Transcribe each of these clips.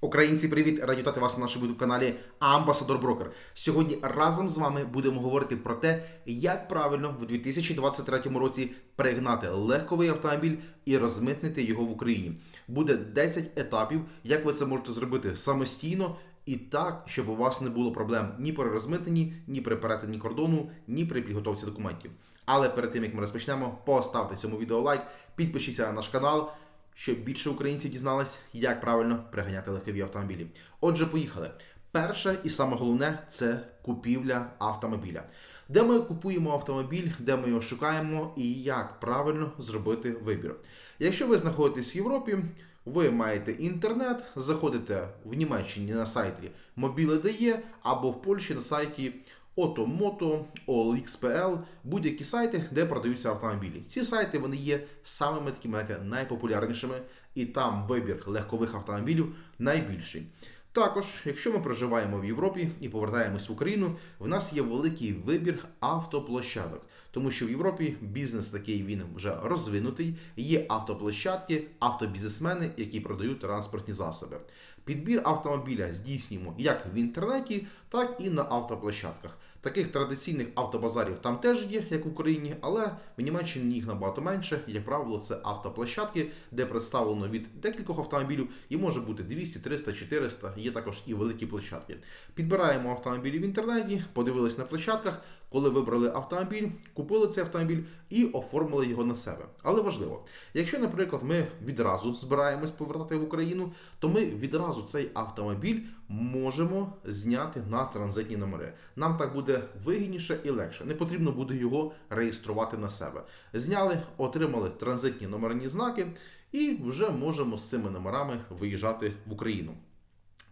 Українці, привіт! Раді вітати вас на нашому каналі Амбасадор Брокер. Сьогодні разом з вами будемо говорити про те, як правильно в 2023 році пригнати легковий автомобіль і розмитнити його в Україні. Буде 10 етапів, як ви це можете зробити самостійно. І так, щоб у вас не було проблем ні при розмитненні, ні при перетині кордону, ні при підготовці документів. Але перед тим як ми розпочнемо, поставте цьому відео лайк, підпишіться на наш канал, щоб більше українців дізнались, як правильно приганяти легкові автомобілі. Отже, поїхали. Перше і саме головне це купівля автомобіля. Де ми купуємо автомобіль, де ми його шукаємо і як правильно зробити вибір. Якщо ви знаходитесь в Європі, ви маєте інтернет, заходите в Німеччині на сайті Mobile.de або в Польщі на сайті Automoto, OLX.pl, будь-які сайти, де продаються автомобілі. Ці сайти вони є самими такими знаєте, найпопулярнішими, і там вибір легкових автомобілів найбільший. Також, якщо ми проживаємо в Європі і повертаємось в Україну, в нас є великий вибір автоплощадок, тому що в Європі бізнес такий він вже розвинутий. Є автоплощадки, автобізнесмени, які продають транспортні засоби. Підбір автомобіля здійснюємо як в інтернеті, так і на автоплощадках. Таких традиційних автобазарів там теж є, як в Україні, але в Німеччині їх набагато менше. Як правило, це автоплощадки, де представлено від декількох автомобілів, і може бути 200, 300, 400. Є також і великі площадки. Підбираємо автомобілі в інтернеті, подивились на площадках, коли вибрали автомобіль, купили цей автомобіль і оформили його на себе. Але важливо, якщо, наприклад, ми відразу збираємось повертати в Україну, то ми відразу цей автомобіль можемо зняти на транзитні номери. Нам так буде вигідніше і легше. Не потрібно буде його реєструвати на себе. Зняли, отримали транзитні номерні знаки, і вже можемо з цими номерами виїжджати в Україну.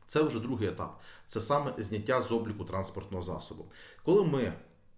Це вже другий етап. Це саме зняття з обліку транспортного засобу. Коли ми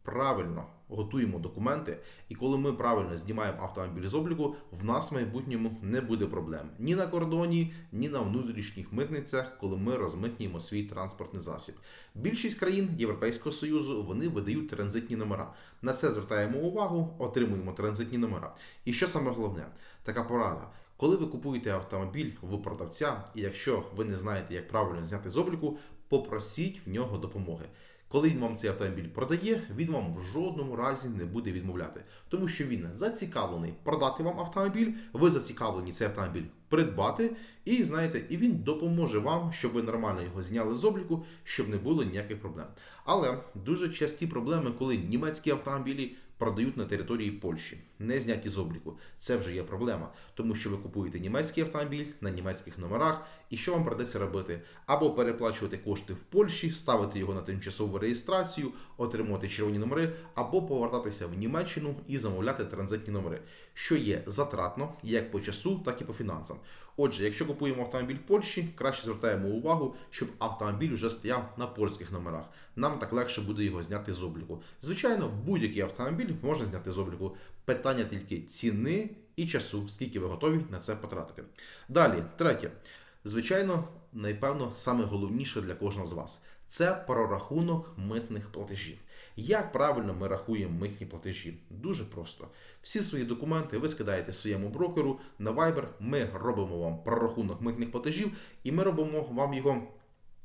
правильно готуємо документи, і коли ми правильно знімаємо автомобіль з обліку, в нас в майбутньому не буде проблем ні на кордоні, ні на внутрішніх митницях, коли ми розмитнюємо свій транспортний засіб. Більшість країн Європейського союзу вони видають транзитні номера. На це звертаємо увагу, отримуємо транзитні номера. І що саме головне, така порада. Коли ви купуєте автомобіль в продавця, і якщо ви не знаєте, як правильно зняти з обліку, попросіть в нього допомоги. Коли він вам цей автомобіль продає, він вам в жодному разі не буде відмовляти, тому що він зацікавлений продати вам автомобіль, ви зацікавлені цей автомобіль придбати, і знаєте, і він допоможе вам, щоб ви нормально його зняли з обліку, щоб не було ніяких проблем. Але дуже часті проблеми, коли німецькі автомобілі продають на території Польщі, не зняті з обліку. Це вже є проблема, тому що ви купуєте німецький автомобіль на німецьких номерах, і що вам придеться робити? Або переплачувати кошти в Польщі, ставити його на тимчасову реєстрацію, отримувати червоні номери, або повертатися в Німеччину і замовляти транзитні номери, що є затратно як по часу, так і по фінансам. Отже, якщо купуємо автомобіль в Польщі, краще звертаємо увагу, щоб автомобіль вже стояв на польських номерах. Нам так легше буде його зняти з обліку. Звичайно, будь-який автомобіль можна зняти з обліку. Питання тільки ціни і часу, скільки ви готові на це потратити. Далі, третє. Звичайно, найпевно, саме головніше для кожного з вас це прорахунок митних платежів. Як правильно ми рахуємо митні платежі? Дуже просто. Всі свої документи ви скидаєте своєму брокеру на Viber, Ми робимо вам прорахунок митних платежів, і ми робимо вам його.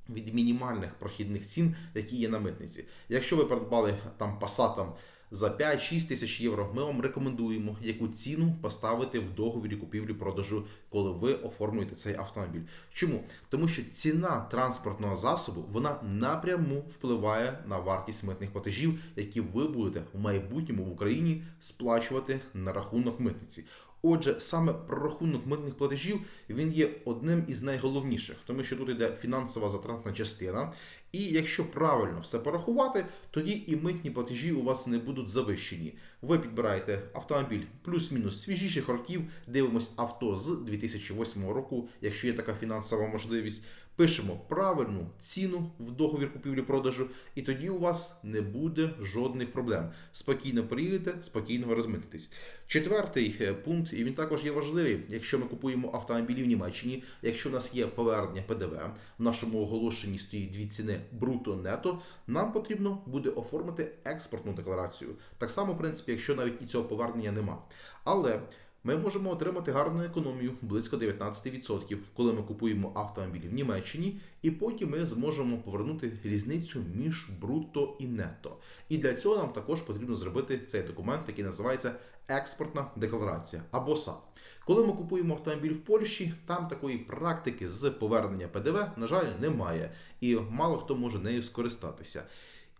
Від мінімальних прохідних цін, які є на митниці. Якщо ви придбали там Passat за 5-6 тисяч євро, ми вам рекомендуємо, яку ціну поставити в договорі купівлі-продажу, коли ви оформлюєте цей автомобіль. Чому? Тому що ціна транспортного засобу вона напряму впливає на вартість митних платежів, які ви будете в майбутньому в Україні сплачувати на рахунок митниці. Отже, саме прорахунок митних платежів він є одним із найголовніших, тому що тут йде фінансова затратна частина. І якщо правильно все порахувати, тоді і митні платежі у вас не будуть завищені. Ви підбираєте автомобіль плюс-мінус свіжіших років, дивимось авто з 2008 року, якщо є така фінансова можливість. Пишемо правильну ціну в договір купівлі-продажу, і тоді у вас не буде жодних проблем. Спокійно приїдете, спокійно розмититесь. Четвертий е, пункт, і він також є важливий. Якщо ми купуємо автомобілі в Німеччині, якщо у нас є повернення ПДВ, в нашому оголошенні стоїть дві ціни бруто-нето, нам потрібно буде оформити експортну декларацію. Так само, в принципі, якщо навіть і цього повернення нема. Але ми можемо отримати гарну економію близько 19%, коли ми купуємо автомобілі в Німеччині, і потім ми зможемо повернути різницю між брутто і нетто. І для цього нам також потрібно зробити цей документ, який називається експортна декларація або САП. Коли ми купуємо автомобіль в Польщі, там такої практики з повернення ПДВ, на жаль, немає, і мало хто може нею скористатися.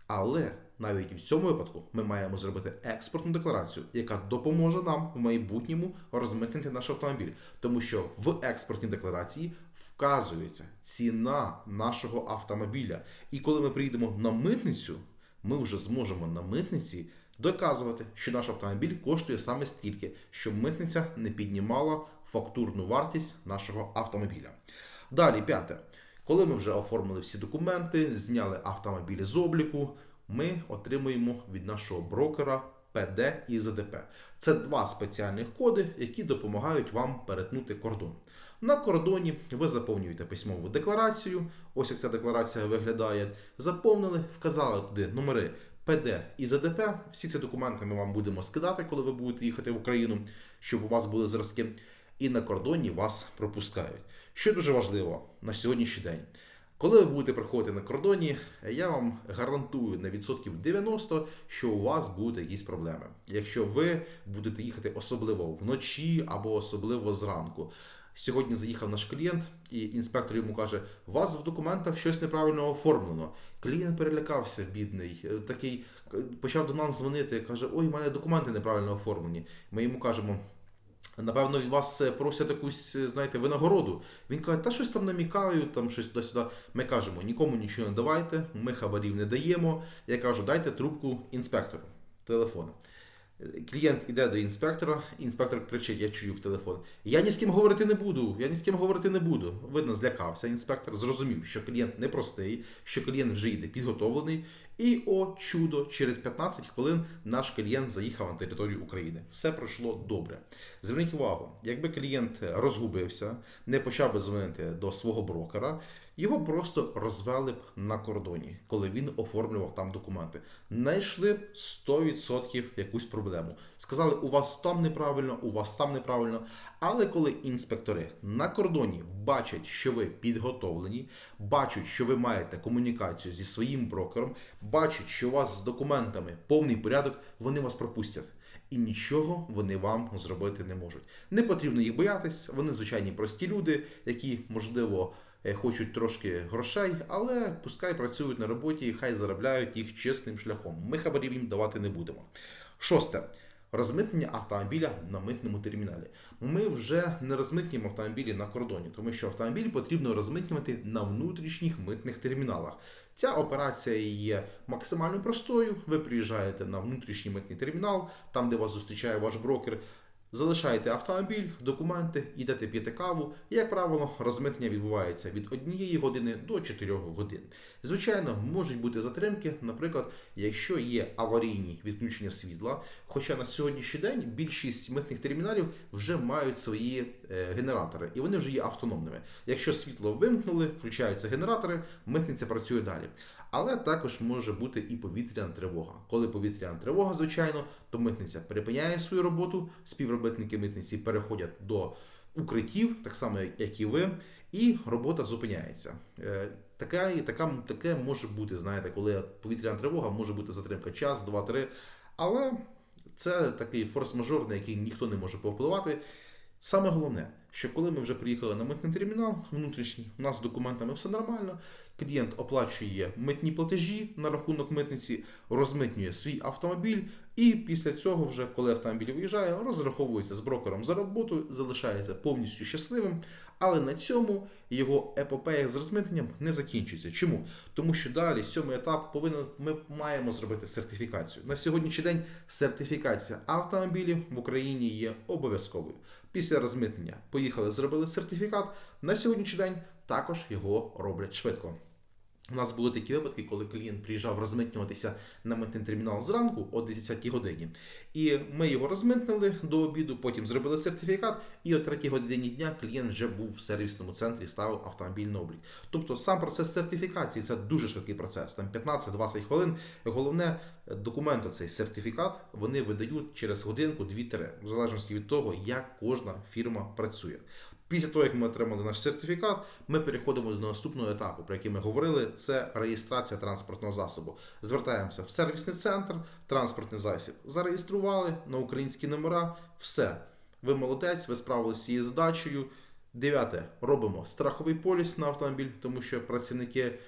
Але навіть в цьому випадку ми маємо зробити експортну декларацію, яка допоможе нам в майбутньому розмитнити наш автомобіль, тому що в експортній декларації вказується ціна нашого автомобіля. І коли ми приїдемо на митницю, ми вже зможемо на митниці доказувати, що наш автомобіль коштує саме стільки, щоб митниця не піднімала фактурну вартість нашого автомобіля. Далі, п'яте. Коли ми вже оформили всі документи, зняли автомобіль з обліку, ми отримуємо від нашого брокера ПД і ЗДП. Це два спеціальних коди, які допомагають вам перетнути кордон. На кордоні ви заповнюєте письмову декларацію. Ось як ця декларація виглядає. Заповнили, вказали туди номери ПД і ЗДП. Всі ці документи ми вам будемо скидати, коли ви будете їхати в Україну, щоб у вас були зразки. І на кордоні вас пропускають. Що дуже важливо на сьогоднішній день. Коли ви будете приходити на кордоні, я вам гарантую на відсотків 90, що у вас будуть якісь проблеми. Якщо ви будете їхати особливо вночі або особливо зранку. Сьогодні заїхав наш клієнт, і інспектор йому каже: у вас в документах щось неправильно оформлено. Клієнт перелякався, бідний, е, такий почав до нас дзвонити. каже: Ой, у мене документи неправильно оформлені. Ми йому кажемо. Напевно, від вас е, просять якусь, е, знаєте, винагороду. Він каже, та щось там намікають, там щось туди-сюди. Ми кажемо, нікому нічого не давайте, ми хабарів не даємо. Я кажу, дайте трубку інспектору телефон. Клієнт іде до інспектора, інспектор кричить: Я чую в телефон. Я ні з ким говорити не буду. Я ні з ким говорити не буду. Видно, злякався інспектор, зрозумів, що клієнт непростий, що клієнт вже йде підготовлений. І о чудо, через 15 хвилин наш клієнт заїхав на територію України. Все пройшло добре. Зверніть увагу, якби клієнт розгубився, не почав би дзвонити до свого брокера, його просто розвели б на кордоні, коли він оформлював там документи. Знайшли б 100% якусь проблему. Сказали, у вас там неправильно, у вас там неправильно. Але коли інспектори на кордоні бачать, що ви підготовлені, бачать, що ви маєте комунікацію зі своїм брокером, бачать, що у вас з документами повний порядок, вони вас пропустять. І нічого вони вам зробити не можуть. Не потрібно їх боятись. Вони звичайні прості люди, які можливо хочуть трошки грошей, але пускай працюють на роботі, і хай заробляють їх чесним шляхом. Ми хабарів їм давати не будемо. Шосте. Розмитнення автомобіля на митному терміналі. Ми вже не розмитнюємо автомобілі на кордоні, тому що автомобіль потрібно розмитнювати на внутрішніх митних терміналах. Ця операція є максимально простою. Ви приїжджаєте на внутрішній митний термінал, там де вас зустрічає ваш брокер. Залишаєте автомобіль, документи, йдете п'яти каву. Як правило, розмитнення відбувається від однієї години до 4 годин. Звичайно, можуть бути затримки, наприклад, якщо є аварійні відключення світла. Хоча на сьогоднішній день більшість митних терміналів вже мають свої е, генератори, і вони вже є автономними. Якщо світло вимкнули, включаються генератори, митниця працює далі. Але також може бути і повітряна тривога. Коли повітряна тривога, звичайно, то митниця припиняє свою роботу, співробітники митниці переходять до укриттів, так само як і ви, і робота зупиняється. Е, Таке, така, таке може бути, знаєте, коли повітряна тривога, може бути затримка час, два, три. Але це такий форс-мажор, на який ніхто не може повпливати. Саме головне, що коли ми вже приїхали на митний термінал внутрішній, у нас з документами все нормально. Клієнт оплачує митні платежі на рахунок митниці, розмитнює свій автомобіль, і після цього, вже коли автомобіль виїжджає, розраховується з брокером за роботу, залишається повністю щасливим. Але на цьому його епопея з розмитненням не закінчується. Чому? Тому що далі сьомий етап повинен ми маємо зробити сертифікацію. На сьогоднішній день сертифікація автомобілів в Україні є обов'язковою. Після розмитнення поїхали, зробили сертифікат. На сьогоднішній день також його роблять швидко. У нас були такі випадки, коли клієнт приїжджав розмитнюватися на митний термінал зранку о 10 годині. І ми його розмитнили до обіду, потім зробили сертифікат, і о 3 годині дня клієнт вже був в сервісному центрі, ставив автомобіль на облік. Тобто сам процес сертифікації це дуже швидкий процес, там 15-20 хвилин. Головне, документ, цей сертифікат, вони видають через годинку, 2-3, в залежності від того, як кожна фірма працює. Після того, як ми отримали наш сертифікат, ми переходимо до наступного етапу, про який ми говорили, це реєстрація транспортного засобу. Звертаємося в сервісний центр, транспортний засіб зареєстрували на українські номера, все. Ви молодець, ви справилися з цією задачею. Дев'яте, робимо страховий поліс на автомобіль, тому що працівники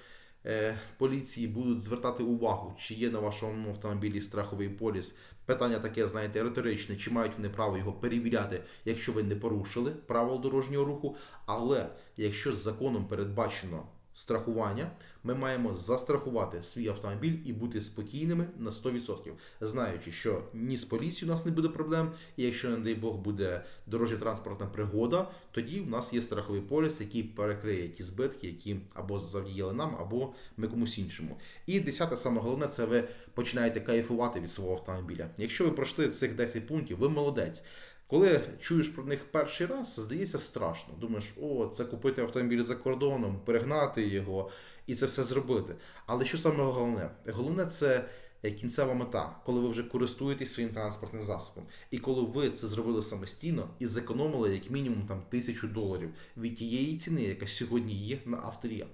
поліції будуть звертати увагу, чи є на вашому автомобілі страховий поліс. Питання таке, знаєте, риторичне, чи мають вони право його перевіряти, якщо ви не порушили правил дорожнього руху. Але якщо з законом передбачено страхування, ми маємо застрахувати свій автомобіль і бути спокійними на 100%, знаючи, що ні з поліцією у нас не буде проблем, і якщо, не дай Бог, буде дорожньо транспортна пригода, тоді в нас є страховий поліс, який перекриє ті збитки, які або завдіяли нам, або ми комусь іншому. І десяте, саме головне, це ви починаєте кайфувати від свого автомобіля. Якщо ви пройшли цих 10 пунктів, ви молодець. Коли чуєш про них перший раз, здається страшно. Думаєш, о, це купити автомобіль за кордоном, перегнати його і це все зробити. Але що саме головне? Головне це е, кінцева мета, коли ви вже користуєтесь своїм транспортним засобом. І коли ви це зробили самостійно і зекономили як мінімум там тисячу доларів від тієї ціни, яка сьогодні є на авторія.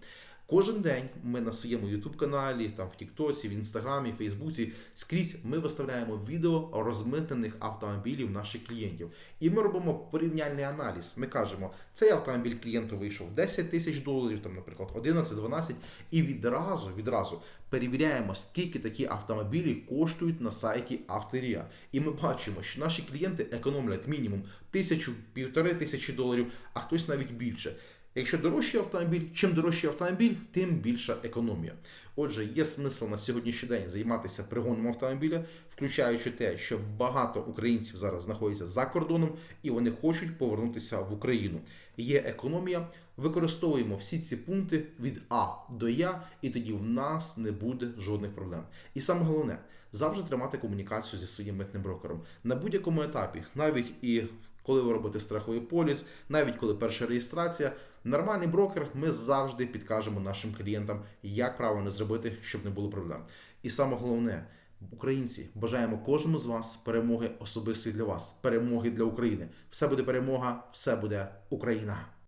Кожен день ми на своєму youtube каналі, там в Тіктоці, в Інстаграмі, Фейсбуці скрізь ми виставляємо відео розмитнених автомобілів наших клієнтів. І ми робимо порівняльний аналіз. Ми кажемо, цей автомобіль клієнту вийшов 10 тисяч доларів, там, наприклад, 11-12, і відразу, відразу перевіряємо, скільки такі автомобілі коштують на сайті Авторія. І ми бачимо, що наші клієнти економлять мінімум тисячу, півтори тисячі доларів, а хтось навіть більше. Якщо дорожчий автомобіль, чим дорожчий автомобіль, тим більша економія. Отже, є смисл на сьогоднішній день займатися пригоном автомобіля, включаючи те, що багато українців зараз знаходяться за кордоном і вони хочуть повернутися в Україну. Є економія, використовуємо всі ці пункти від А до Я, і тоді в нас не буде жодних проблем. І саме головне завжди тримати комунікацію зі своїм митним брокером на будь-якому етапі, навіть і коли ви робите страховий поліс, навіть коли перша реєстрація. Нормальний брокер, ми завжди підкажемо нашим клієнтам, як правильно зробити, щоб не було проблем. І саме головне, українці, бажаємо кожному з вас перемоги особистої для вас, перемоги для України. Все буде перемога, все буде Україна.